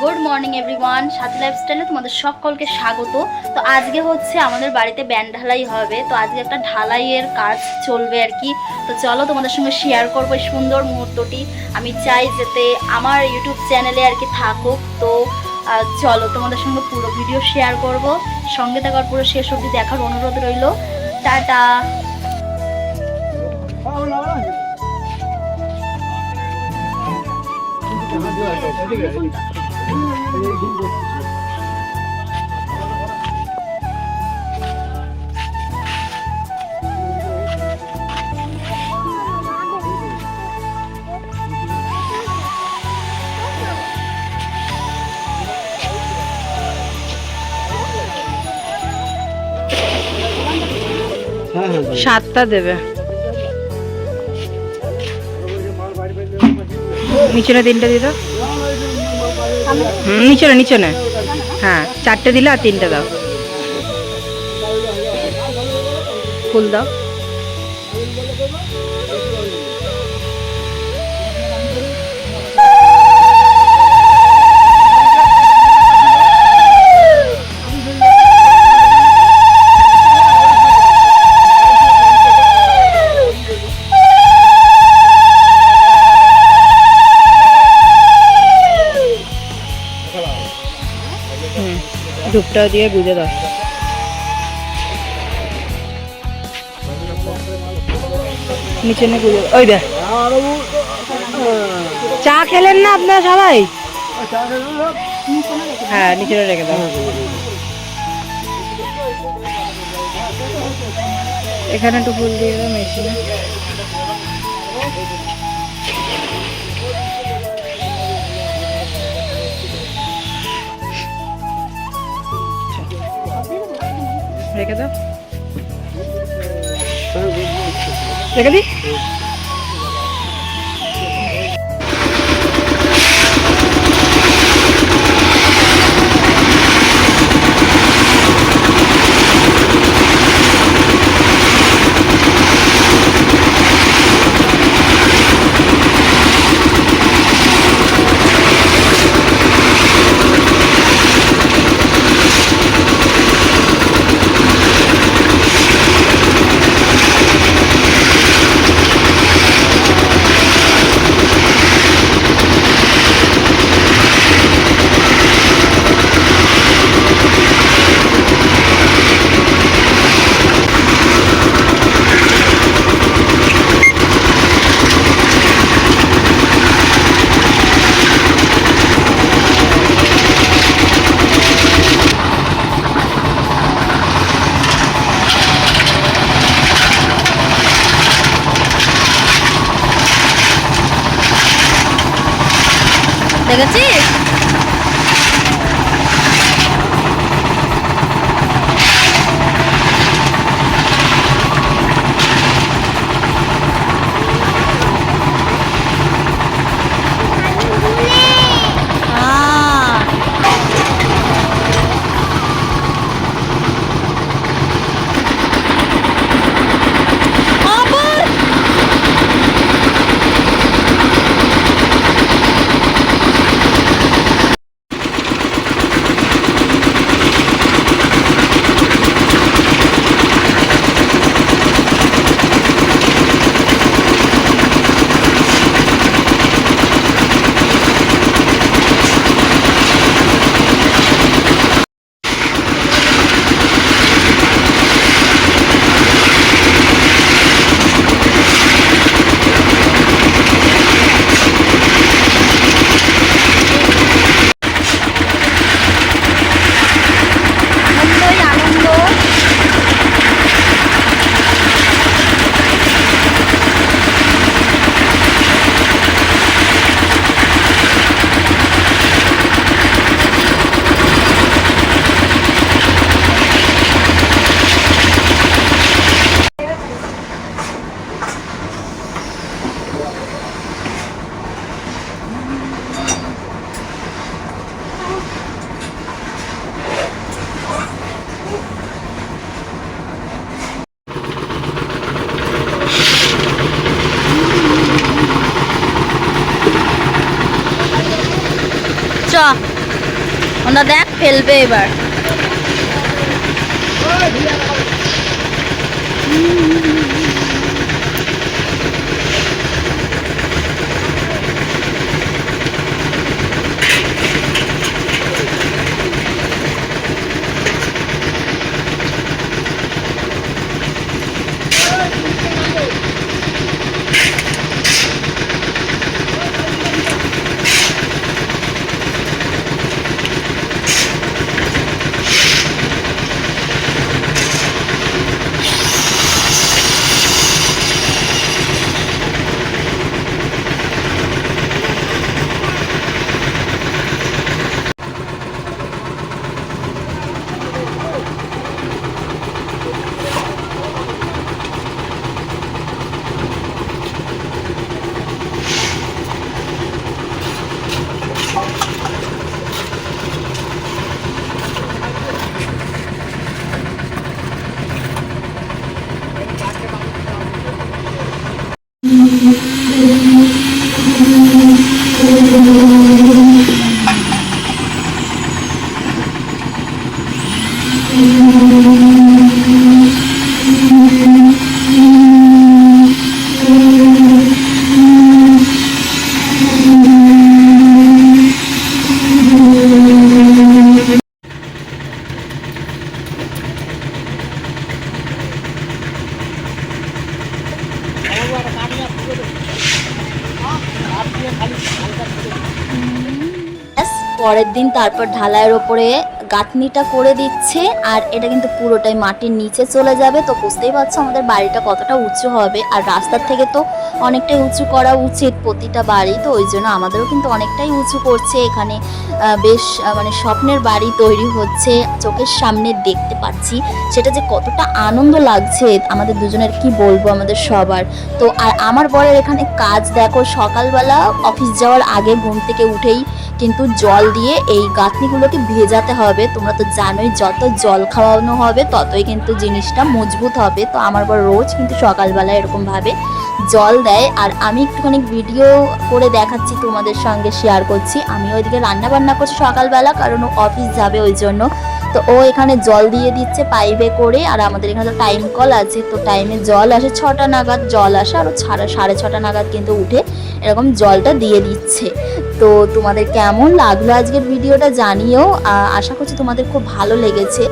Good morning everyone সাথী লাইফস্টাইলে তোমাদের সকলকে স্বাগত। তো আজকে হচ্ছে আমাদের বাড়িতে ব্যান্ড ঢালাই হবে। তো আজকে একটা ঢালাইয়ের কাজ চলবে আর কি। তো চলো তোমাদের সঙ্গে শেয়ার করব এই সুন্দর মুহূর্তটি। আমি চাই যাতে আমার ইউটিউব চ্যানেলে আর কি থাকুক। তো চলো তোমাদের সঙ্গে পুরো ভিডিও শেয়ার করব। সঙ্গে থাকার পুরো শেষ অবধি দেখার অনুরোধ রইল। টাটা! হ্যাঁ হ্যাঁ সাতটা দেবে। নিচনে তিনটে হুম নিচনে নিচনে হ্যাঁ চারটে দিলে আর তিনটে দাও। ফুল দাও। ধূপটা দিয়ে গুঁজে দাও। নিচে নে দাও। ওই দেখ। চা খেলেন না আপনারা সবাই? হ্যাঁ নিচে রেখে দাও। এখানে একটু ফুল দিয়ে দাও, মেশিনে। রেখে দাও। রেখে দিই? 哪个 G？ওনা দেখ ফেলবে এবার। ব্যাস, পরের দিন তারপর ঢালাইয়ের ওপরে গাঁথনিটা করে দিচ্ছে, আর এটা কিন্তু পুরোটাই মাটির নিচে চলে যাবে। তো বুঝতেই পারছ আমাদের বাড়িটা কতটা উঁচু হবে, আর রাস্তার থেকে তো অনেকটাই উঁচু করা উচিত প্রতিটা বাড়ি। তো ওই জন্য আমাদেরও কিন্তু অনেকটাই উঁচু করছে এখানে। বেশ মানে স্বপ্নের বাড়ি তৈরি হচ্ছে, চোখের সামনে দেখতে পাচ্ছি। সেটা যে কতটা আনন্দ লাগছে, আমাদের দুজনের কি বলব আমাদের সবার। তো, আর আমার বরের এখানে কাজ দেখো, সকালবেলা অফিস যাওয়ার আগে ঘুম থেকে উঠেই কিন্তু জল দিয়ে এই গাঁথনিগুলোকে ভেজাতে হবে। তোমরা তো জানোই, যত জল খাওয়ানো হবে, ততই কিন্তু জিনিসটা মজবুত হবে। তো আমার বর রোজ কিন্তু সকালবেলা এরকমভাবে জল দেয় আর আমি একটুখানি ভিডিও করে দেখাচ্ছি তোমাদের সঙ্গে শেয়ার করছি। আমি ওইদিকে রান্না বান্না করছি সকালবেলা, কারণ ও অফিস যাবে ওই জন্য। তো ও এখানে জল দিয়ে দিচ্ছে পাইপে করে, আর আমাদের এখানে তো টাইম কল আছে, তো টাইমে জল আসে ছটা নাগাদ, জল আসে আর ছাড়া সাড়ে ছটা নাগাদ কিন্তু উঠে এরকম জলটা দিয়ে দিচ্ছে। তো তোমাদের কেমন লাগল আজকের ভিডিওটা জানিও আশা করছি তোমাদের খুব ভালো লেগেছে।